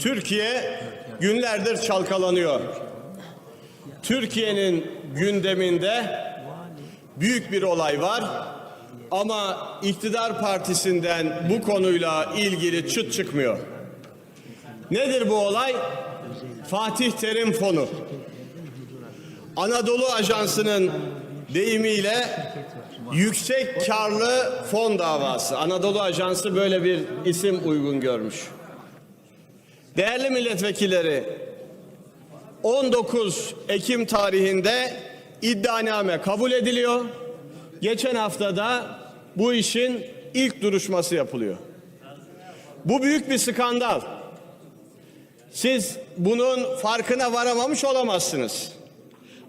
Türkiye günlerdir çalkalanıyor. Türkiye'nin gündeminde büyük bir olay var ama iktidar partisinden bu konuyla ilgili çıt çıkmıyor. Nedir bu olay? Fatih Terim Fonu. Anadolu Ajansı'nın deyimiyle yüksek karlı fon davası. Anadolu Ajansı böyle bir isim uygun görmüş. Değerli milletvekilleri, 19 Ekim tarihinde iddianame kabul ediliyor. Geçen haftada bu işin ilk duruşması yapılıyor. Bu büyük bir skandal. Siz bunun farkına varamamış olamazsınız.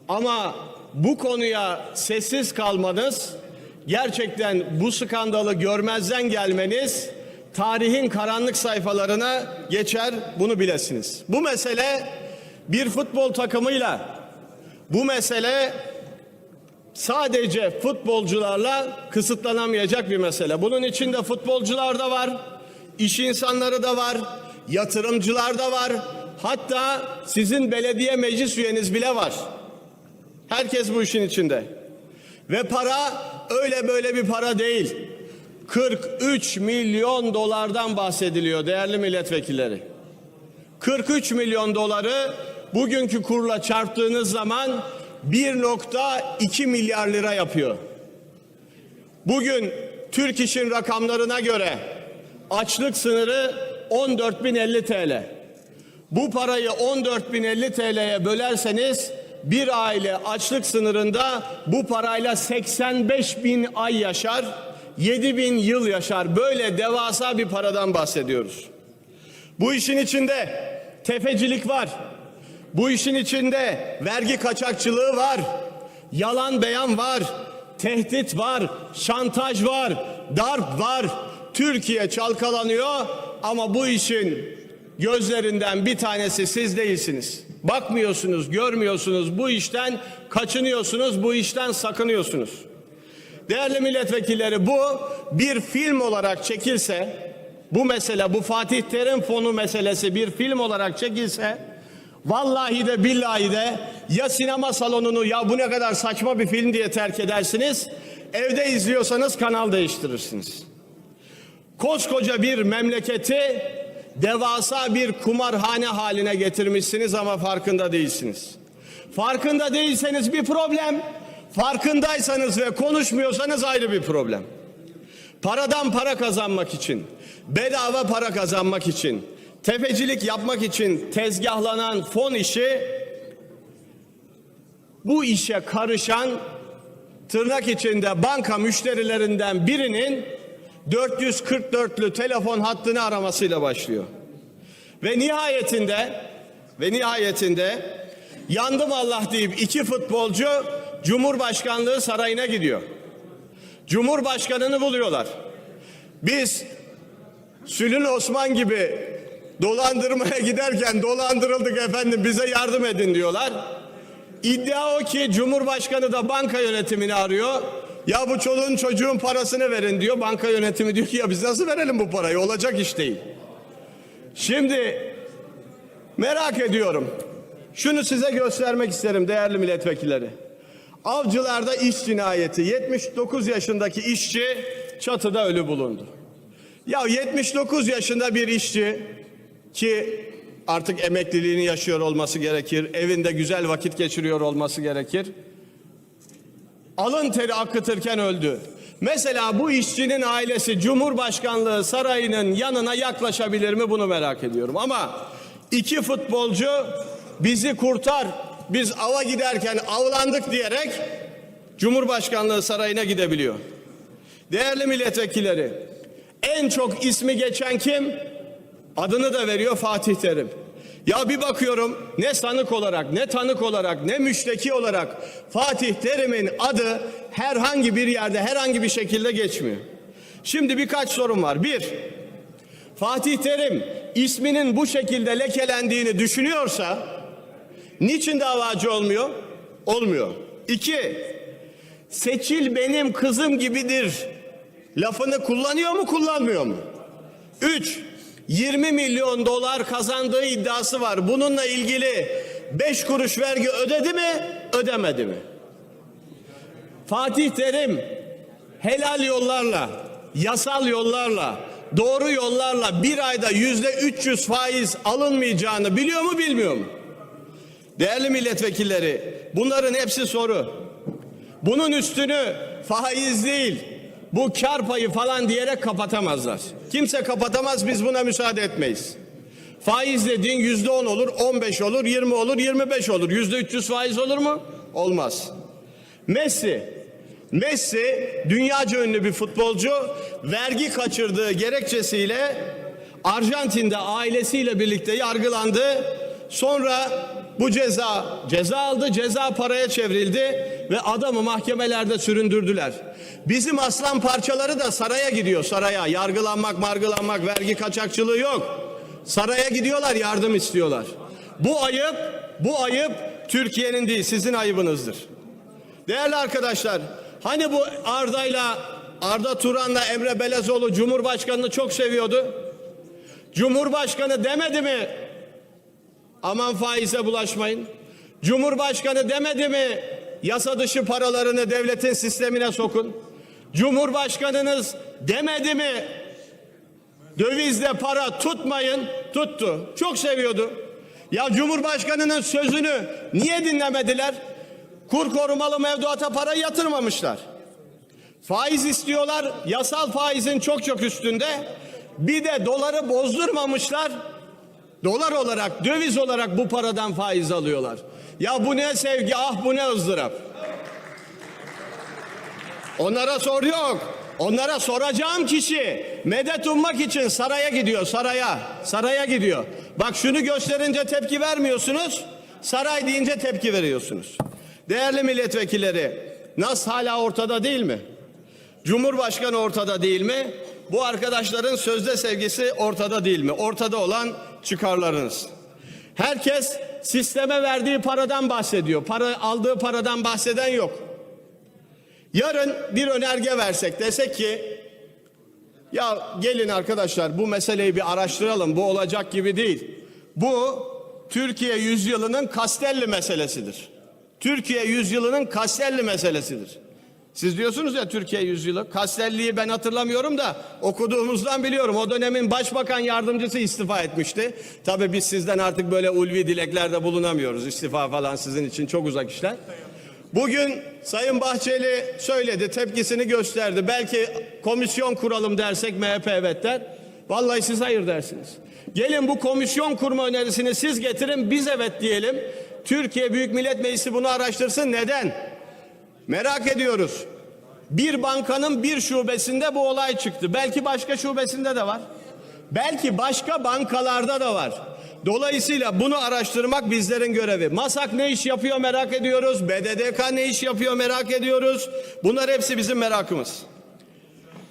Ama bu konuya sessiz kalmanız, gerçekten bu skandalı görmezden gelmeniz tarihin karanlık sayfalarına geçer bunu bilesiniz. Bu mesele bir futbol takımıyla bu mesele sadece futbolcularla kısıtlanamayacak bir mesele. Bunun içinde futbolcular da var, iş insanları da var, yatırımcılar da var. Hatta sizin belediye meclis üyeniz bile var. Herkes bu işin içinde. Ve para öyle böyle bir para değil. 43 milyon dolardan bahsediliyor değerli milletvekilleri. 43 milyon doları bugünkü kurla çarptığınız zaman 1.2 milyar lira yapıyor. Bugün Türk İş'in rakamlarına göre açlık sınırı 14.050 TL. Bu parayı 14.050 TL'ye bölerseniz bir aile açlık sınırında bu parayla 85 bin ay yaşar, 7 bin yıl yaşar. Böyle devasa bir paradan bahsediyoruz. Bu işin içinde tefecilik var. Bu işin içinde vergi kaçakçılığı var. Yalan beyan var. Tehdit var. Şantaj var. Darp var. Türkiye çalkalanıyor ama bu işin gözlerinden bir tanesi siz değilsiniz. Bakmıyorsunuz, görmüyorsunuz. Bu işten kaçınıyorsunuz, bu işten sakınıyorsunuz. Değerli milletvekilleri bu bir film olarak çekilse, bu mesele, bu Fatih Terim fonu meselesi bir film olarak çekilse, vallahi de billahi de ya sinema salonunu ya bu ne kadar saçma bir film diye terk edersiniz, evde izliyorsanız kanal değiştirirsiniz. Koskoca bir memleketi devasa bir kumarhane haline getirmişsiniz ama farkında değilsiniz. Farkında değilseniz bir problem, farkındaysanız ve konuşmuyorsanız ayrı bir problem. Paradan para kazanmak için, bedava para kazanmak için, tefecilik yapmak için tezgahlanan fon işi bu işe karışan tırnak içinde banka müşterilerinden birinin 444'lü telefon hattını aramasıyla başlıyor. Ve nihayetinde ve nihayetinde yandım Allah deyip iki futbolcu Cumhurbaşkanlığı sarayına gidiyor. Cumhurbaşkanını buluyorlar. Biz Sülün Osman gibi dolandırmaya giderken dolandırıldık efendim bize yardım edin diyorlar. İddia o ki Cumhurbaşkanı da banka yönetimini arıyor. Ya bu çoluğun çocuğun parasını verin diyor. Banka yönetimi diyor ki ya biz nasıl verelim bu parayı? Olacak iş değil. Şimdi merak ediyorum. Şunu size göstermek isterim değerli milletvekilleri. Avcılarda iş cinayeti. 79 yaşındaki işçi çatıda ölü bulundu. Ya 79 yaşında bir işçi ki artık emekliliğini yaşıyor olması gerekir. Evinde güzel vakit geçiriyor olması gerekir. Alın teri akıtırken öldü. Mesela bu işçinin ailesi Cumhurbaşkanlığı sarayının yanına yaklaşabilir mi bunu merak ediyorum. Ama iki futbolcu bizi kurtar, biz ava giderken avlandık diyerek Cumhurbaşkanlığı sarayına gidebiliyor. Değerli milletvekilleri, en çok ismi geçen kim? Adını da veriyor Fatih Terim. Ya bir bakıyorum ne sanık olarak ne tanık olarak ne müşteki olarak Fatih Terim'in adı herhangi bir yerde herhangi bir şekilde geçmiyor. Şimdi birkaç sorun var. Bir, Fatih Terim isminin bu şekilde lekelendiğini düşünüyorsa niçin davacı olmuyor? Olmuyor. İki, seçil benim kızım gibidir lafını kullanıyor mu kullanmıyor mu? Üç, 20 milyon dolar kazandığı iddiası var. Bununla ilgili 5 kuruş vergi ödedi mi, ödemedi mi? Fatih Terim helal yollarla, yasal yollarla, doğru yollarla bir ayda yüzde 300 faiz alınmayacağını biliyor mu bilmiyor mu? Değerli milletvekilleri bunların hepsi soru. Bunun üstünü faiz değil bu kar payı falan diyerek kapatamazlar. Kimse kapatamaz biz buna müsaade etmeyiz. Faiz dediğin yüzde on olur, 15 olur, 20 olur, 25 olur. Yüzde 300 faiz olur mu? Olmaz. Messi Messi dünyaca ünlü bir futbolcu vergi kaçırdığı gerekçesiyle Arjantin'de ailesiyle birlikte yargılandı. Sonra bu ceza ceza aldı, ceza paraya çevrildi ve adamı mahkemelerde süründürdüler. Bizim aslan parçaları da saraya gidiyor saraya. Yargılanmak, margılanmak, vergi kaçakçılığı yok. Saraya gidiyorlar, yardım istiyorlar. Bu ayıp, bu ayıp Türkiye'nin değil, sizin ayıbınızdır. Değerli arkadaşlar, hani bu Arda'yla Arda Turan'la Emre Belezoğlu Cumhurbaşkanı'nı çok seviyordu. Cumhurbaşkanı demedi mi? Aman faize bulaşmayın. Cumhurbaşkanı demedi mi? Yasa dışı paralarını devletin sistemine sokun. Cumhurbaşkanınız demedi mi? Dövizle para tutmayın. Tuttu. Çok seviyordu. Ya Cumhurbaşkanının sözünü niye dinlemediler? Kur korumalı mevduata para yatırmamışlar. Faiz istiyorlar. Yasal faizin çok çok üstünde. Bir de doları bozdurmamışlar. Dolar olarak, döviz olarak bu paradan faiz alıyorlar. Ya bu ne sevgi, ah bu ne ızdırap. Onlara sor yok. Onlara soracağım kişi medet ummak için saraya gidiyor, saraya. Saraya gidiyor. Bak şunu gösterince tepki vermiyorsunuz. Saray deyince tepki veriyorsunuz. Değerli milletvekilleri, Nas hala ortada değil mi? Cumhurbaşkanı ortada değil mi? Bu arkadaşların sözde sevgisi ortada değil mi? Ortada olan çıkarlarınız. Herkes sisteme verdiği paradan bahsediyor. Para aldığı paradan bahseden yok. Yarın bir önerge versek desek ki ya gelin arkadaşlar bu meseleyi bir araştıralım. Bu olacak gibi değil. Bu Türkiye yüzyılının Kastelli meselesidir. Türkiye yüzyılının Kastelli meselesidir. Siz diyorsunuz ya Türkiye yüzyılı. Kastelli'yi ben hatırlamıyorum da okuduğumuzdan biliyorum. O dönemin başbakan yardımcısı istifa etmişti. Tabii biz sizden artık böyle ulvi dileklerde bulunamıyoruz. İstifa falan sizin için çok uzak işler. Bugün Sayın Bahçeli söyledi, tepkisini gösterdi. Belki komisyon kuralım dersek MHP evet der. Vallahi siz hayır dersiniz. Gelin bu komisyon kurma önerisini siz getirin, biz evet diyelim. Türkiye Büyük Millet Meclisi bunu araştırsın. Neden? Merak ediyoruz. Bir bankanın bir şubesinde bu olay çıktı. Belki başka şubesinde de var. Belki başka bankalarda da var. Dolayısıyla bunu araştırmak bizlerin görevi. MASAK ne iş yapıyor merak ediyoruz. BDDK ne iş yapıyor merak ediyoruz. Bunlar hepsi bizim merakımız.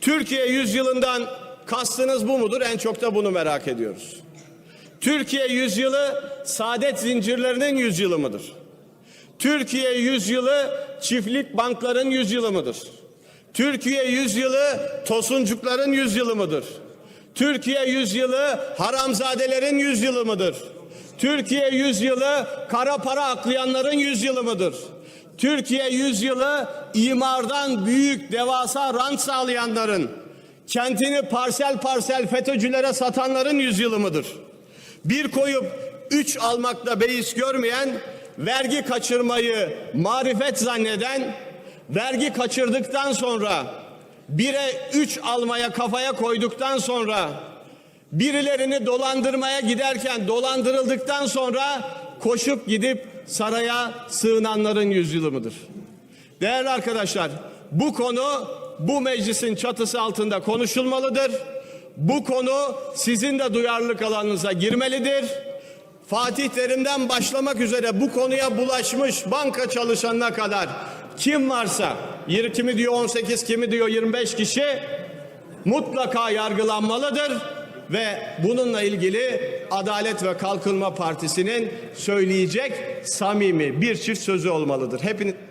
Türkiye yüzyılından kastınız bu mudur? En çok da bunu merak ediyoruz. Türkiye yüzyılı saadet zincirlerinin yüzyılı mıdır? Türkiye yüzyılı çiftlik bankların yüzyılı mıdır? Türkiye yüzyılı tosuncukların yüzyılı mıdır? Türkiye yüzyılı haramzadelerin yüzyılı mıdır? Türkiye yüzyılı kara para aklayanların yüzyılı mıdır? Türkiye yüzyılı imardan büyük devasa rant sağlayanların, kentini parsel parsel FETÖ'cülere satanların yüzyılı mıdır? Bir koyup üç almakta beis görmeyen, vergi kaçırmayı marifet zanneden, vergi kaçırdıktan sonra bire üç almaya kafaya koyduktan sonra birilerini dolandırmaya giderken dolandırıldıktan sonra koşup gidip saraya sığınanların yüzyılı mıdır? Değerli arkadaşlar bu konu bu meclisin çatısı altında konuşulmalıdır. Bu konu sizin de duyarlılık alanınıza girmelidir. Fatih Terim'den başlamak üzere bu konuya bulaşmış banka çalışanına kadar kim varsa kimi diyor 18 kimi diyor 25 kişi mutlaka yargılanmalıdır ve bununla ilgili Adalet ve Kalkınma Partisi'nin söyleyecek samimi bir çift sözü olmalıdır. Hepiniz